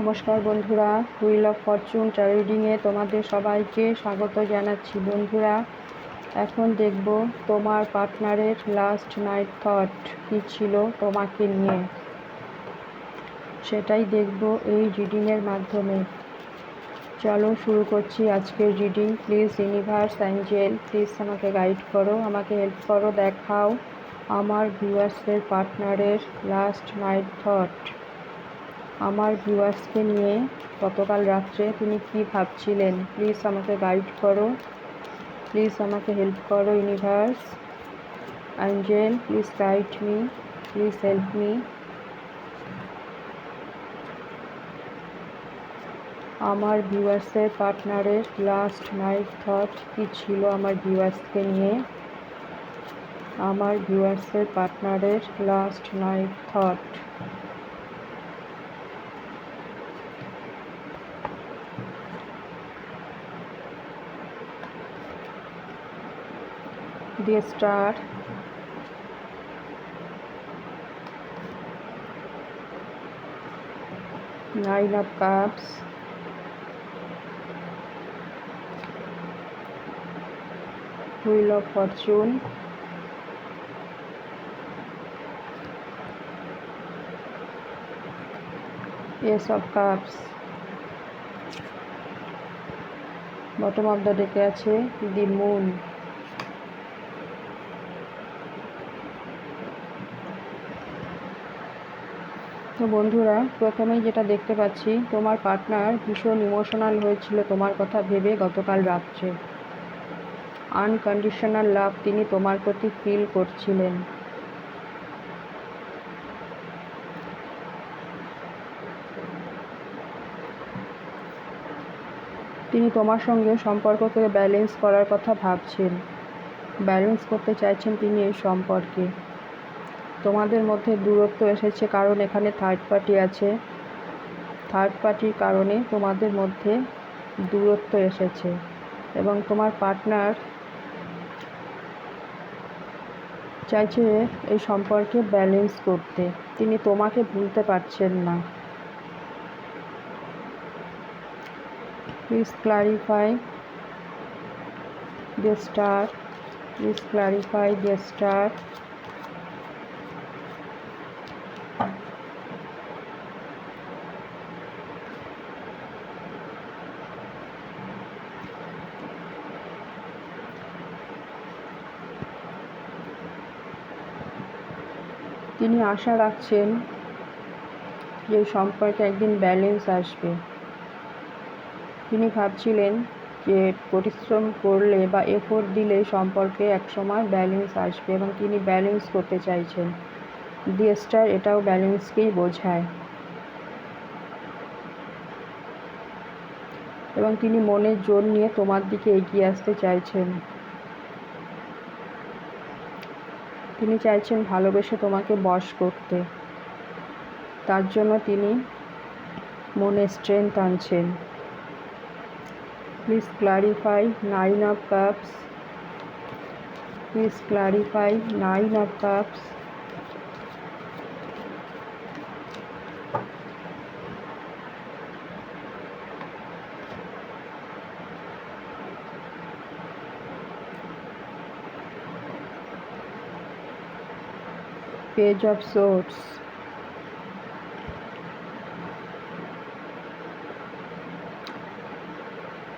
নমস্কার বন্ধুরা wheel of Fortune রিডিংয়ে তোমাদের সবাইকে স্বাগত জানাচ্ছি। বন্ধুরা, এখন দেখব তোমার পার্টনারের লাস্ট নাইট থট কী ছিল তোমাকে নিয়ে। সেটাই দেখব এই রিডিংয়ের মাধ্যমে। চলো শুরু করছি আজকের reading please universe angel please আমাকে গাইড করো, আমাকে হেল্প করো, দেখাও আমার ভিউয়ার্সের পার্টনারের লাস্ট নাইট থট আমার ভিউয়ার্সকে নিয়ে গতকাল রাত্রে তিনি কি ভাবছিলেন? প্লিজ আমাকে গাইড করো। প্লিজ আমাকে হেল্প করো, universe. Angel please guide me. Please help me. আমার ভিউয়ার্সের পার্টনারের লাস্ট নাইট থট কী ছিল আমার ভিউয়ার্সকে নিয়ে? আমার ভিউয়ার্সের পার্টনারের লাস্ট নাইট থট। দিয়ে star. Nine of cups wheel of fortune ace of cups bottom of the ডেকে আছে দি মুন তো বন্ধুরা, প্রথমেই যেটা দেখতে পাচ্ছি, তোমার পার্টনার ভীষণ ইমোশনাল হয়েছিল তোমার কথা ভেবে গতকাল রাত্রে। আনকন্ডিশনাল লাভ তিনি তোমার প্রতি ফিল করছিলেন। তিনি তোমার সঙ্গে সম্পর্ককে ব্যালেন্স করার কথা ভাবছেন। ব্যালেন্স করতে চাইছেন তিনি এই সম্পর্কে। তোমাদের মধ্যে দূরত্ব এসেছে কারণ এখানে থার্ড পার্টি আছে। থার্ড পার্টির কারণে তোমাদের মধ্যে দূরত্ব এসেছে এবং তোমার পার্টনার চাইছে এই সম্পর্কে ব্যালেন্স করতে। তিনি তোমাকে ভুলতে পারছেন না। Please clarify the star please clarify the star তিনি আশা রাখছেন যে সম্পর্কে একদিন ব্যালেন্স আসবে। তিনি ভাবছিলেন যে পরিশ্রম করলে বা এফোর্ট দিলে সম্পর্কে একসময় ব্যালেন্স আসবে এবং তিনি ব্যালেন্স করতে চাইছেন। দি স্টার এটাও ব্যালেন্সকেই বোঝায়। এবং তিনি মনের জোর নিয়ে তোমার দিকে এগিয়ে আসতে চাইছেন। তিনি চাইছেন ভালোবেসে তোমাকে বশ করতে। তার জন্য তিনি মনে স্ট্রেংথ আনছেন please clarify nine of cups please clarify nine of cups page of swords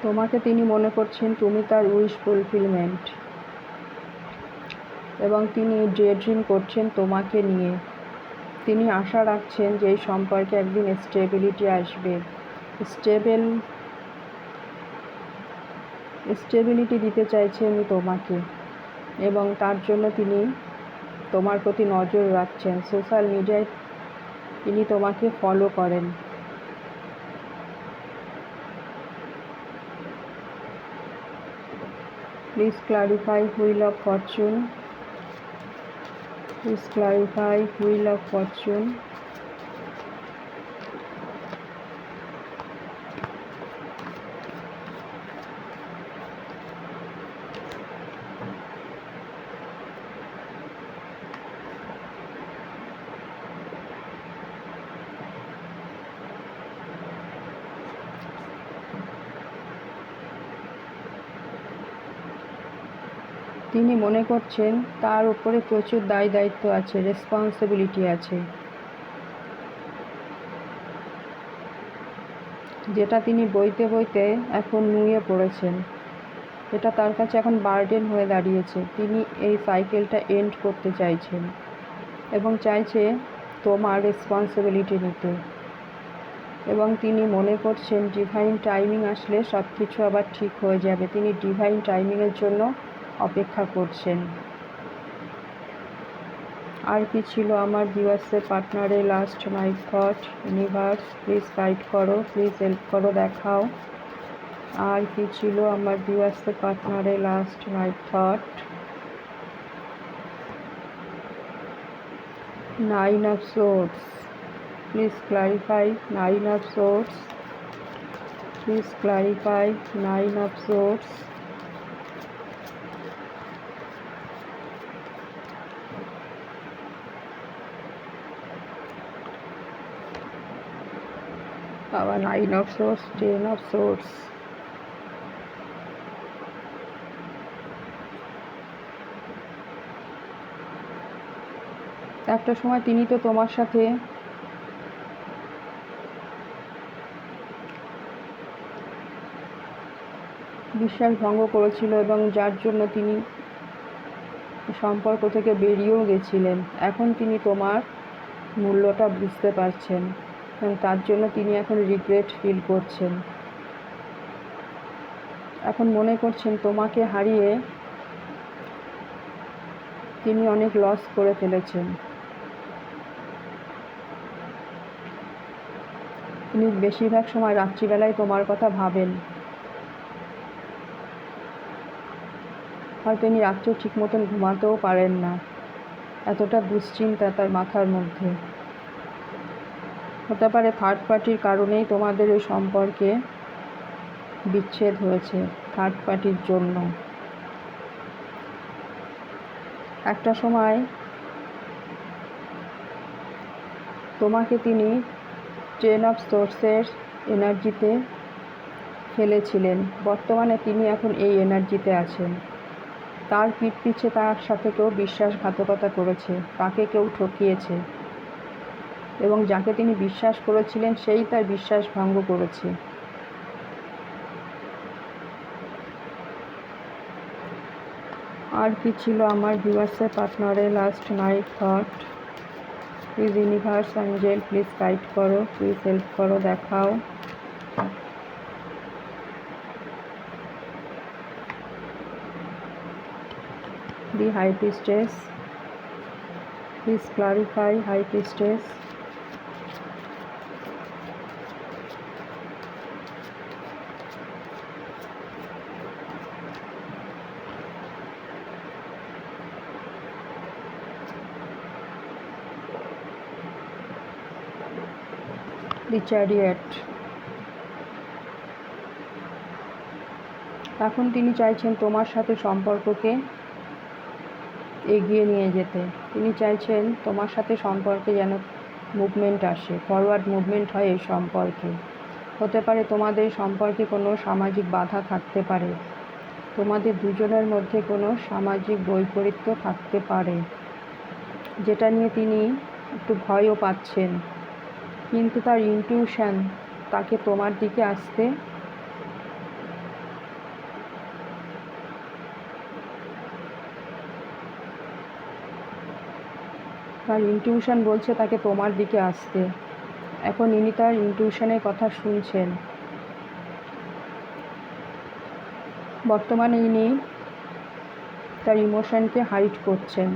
তোমাকে তিনি মনে করছেন তুমি তার উইশ ফুলফিলমেন্ট এবং তিনি ডে ড্রিম করছেন তোমাকে নিয়ে। তিনি আশা রাখছেন যে এই সম্পর্কে একদিন স্টেবিলিটি আসবে। স্টেবেল স্টেবিলিটি দিতে চাইছে আমি তোমাকে। এবং তার জন্য তিনি তোমার প্রতি নজর রাখছেন। সোশ্যাল মিডিয়ায় তিনি তোমাকে ফলো করেন। Please clarify wheel of fortune please clarify wheel of fortune তিনি মনে করছেন তার উপরে প্রচুর দায় দায়িত্ব আছে রেসপন্সিবিলিটি আছে। যেটা তিনি বইতে বইতে এখন নুয়ে পড়েছেন। এটা তার কাছে এখন বার্ডেন হয়ে দাঁড়িয়েছে। তিনি এই সাইকেলটা এন্ড করতে চাইছেন এবং চাইছে তোমার রেসপন্সিবিলিটি নিতে। এবং তিনি মনে করছেন ডিভাইন টাইমিং আসলে সব কিছু আবার ঠিক হয়ে যাবে। তিনি ডিভাইন টাইমিংয়ের জন্য অপেক্ষা করছেন। আর কি ছিল আমার ভিউয়ার্সের পার্টনারের last my thought universe please guide করো প্লিজ হেল্প করো, দেখাও। আর কি ছিল আমার ভিউয়ার্সের পার্টনারের last my thought nine of swords please clarify nine of swords please clarify nine of swords our nine of swords, ten of swords একটা সময় তিনি তো তোমার সাথে বিশ্বাস ভঙ্গ করেছিল এবং যার জন্য তিনি সম্পর্ক থেকে বেরিয়েও গেছিলেন। এখন তিনি তোমার মূল্যটা বুঝতে পারছেন। এবং তার জন্য তিনি এখন রিগ্রেট ফিল করছেন। এখন মনে করছেন, তোমাকে হারিয়ে তিনি অনেক লস করে ফেলেছেন। তিনি বেশিরভাগ সময় রাত্রিবেলায় তোমার কথা ভাবেন। হয়তো তিনি রাত্রে ঠিক মতন ঘুমাতেও পারেন না। এতটা দুশ্চিন্তা তার মাথার মধ্যে। হতে পারে থার্ড পার্টির কারণেই তোমাদের ওই সম্পর্কে বিচ্ছেদ হয়েছে থার্ড পার্টির জন্য। একটা সময় তোমাকে তিনি ট্রেন অফ সোর্সের এনার্জিতে ফেলেছিলেন। বর্তমানে তিনি এখন এই এনার্জিতে আছেন। তার পিঠ পিছে তার সাথে কেউ বিশ্বাসঘাতকতা করেছে, তাকে কেউ ঠকিয়েছে। এবং যাকে তিনি বিশ্বাস করেছিলেন, সেই তার বিশ্বাস ভঙ্গ করেছে। আর কি ছিল আমার ভিউয়ার্সের পার্টনারের last night thought please universe angel please guide করো প্লিজ হেল্প করো, দেখাও। The high priestess please clarify high priestess the chariot এখন তিনি চাইছেন তোমার সাথে সম্পর্ককে এগিয়ে নিয়ে যেতে। তিনি চাইছেন তোমার সাথে সম্পর্কে যেন মুভমেন্ট আসে ফরওয়ার্ড মুভমেন্ট হয় এই সম্পর্কে। হতে পারে তোমাদের সম্পর্কে কোনো সামাজিক বাধা থাকতে পারে। তোমাদের দুজনের মধ্যে কোনো সামাজিক বৈপরীত্য থাকতে পারে, যেটা নিয়ে তিনি একটু ভয়ও পাচ্ছেন। কিন্তু তার ইনটিউশন তাকে তোমার দিকে আসতে তার ইনটিউশন বলছে তাকে তোমার দিকে আসতে। এখন ইনি তার ইনটিউশনের কথা শুনছেন। বর্তমানে ইনি তার ইমোশনকে হাইড করছেন।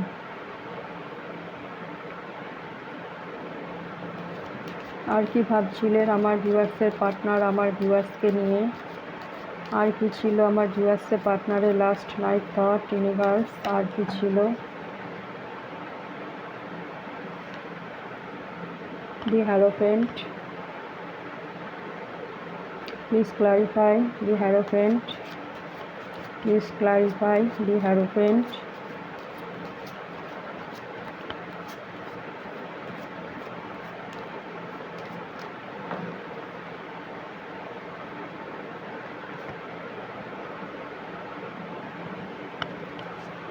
আর কি ভাবছিলেন আমার ভিউয়ার্সের পার্টনার আমার ভিউয়ার্সকে নিয়ে আর কি ছিল আমার ভিউয়ার্সের পার্টনারের লাস্ট নাইট থট ইউনিভার্স আর কি ছিল the Hierophant. Please clarify the Hierophant. Please clarify the Hierophant.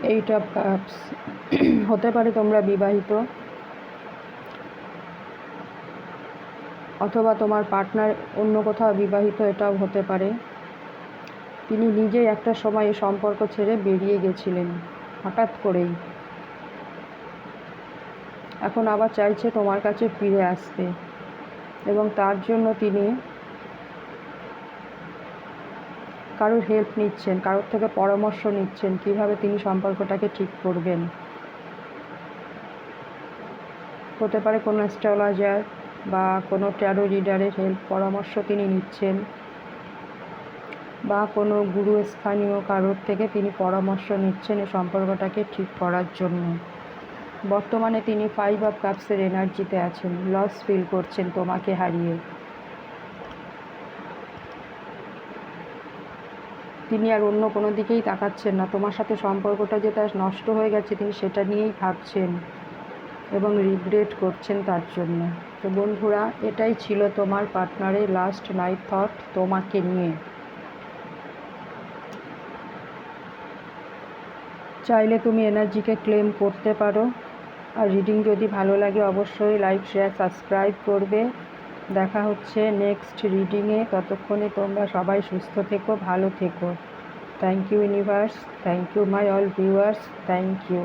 Eight of cups হতে পারে তোমরা বিবাহিত। অথবা তোমার পার্টনার অন্য কোথাও বিবাহিত, এটাও হতে পারে। তিনি নিজেই একটা সময় সম্পর্ক ছেড়ে বেরিয়ে গেছিলেন, হঠাৎ করেই। এখন আবার চাইছে তোমার কাছে ফিরে আসতে। এবং তার জন্য তিনি কারোর হেল্প নিচ্ছেন, কারোর থেকে পরামর্শ নিচ্ছেন, কীভাবে তিনি সম্পর্কটাকে ঠিক করবেন? হতে পারে কোনো অ্যাস্ট্রোলজার বা কোনো ট্যারো রিডারের হেল্প পরামর্শ তিনি নিচ্ছেন বা কোনো গুরু স্থানীয় কারোর থেকে তিনি পরামর্শ নিচ্ছেন এই সম্পর্কটাকে ঠিক করার জন্য। বর্তমানে তিনি ফাইভ অফ কাপসের এনার্জিতে আছেন লস ফিল করছেন তোমাকে হারিয়ে। তিনি আর অন্য কোনো দিকেই তাকাচ্ছেন না। তোমার সাথে সম্পর্কটা যে তার নষ্ট হয়ে গেছে, তিনি সেটা নিয়েই ভাবছেন এবং রিগ্রেট করছেন তার জন্য। তো বন্ধুরা, এটাই ছিল তোমার পার্টনারের লাস্ট নাইট থট তোমাকে নিয়ে। চাইলে তুমি এনার্জিকে ক্লেম করতে পারো। আর রিডিং যদি ভালো লাগে, অবশ্যই লাইক শেয়ার সাবস্ক্রাইব করবে। দেখা হচ্ছে নেক্সট রিডিংয়ে ততক্ষণে তোমরা সবাই সুস্থ থেকো, ভালো থেকো। Thank you universe thank you my all viewers thank you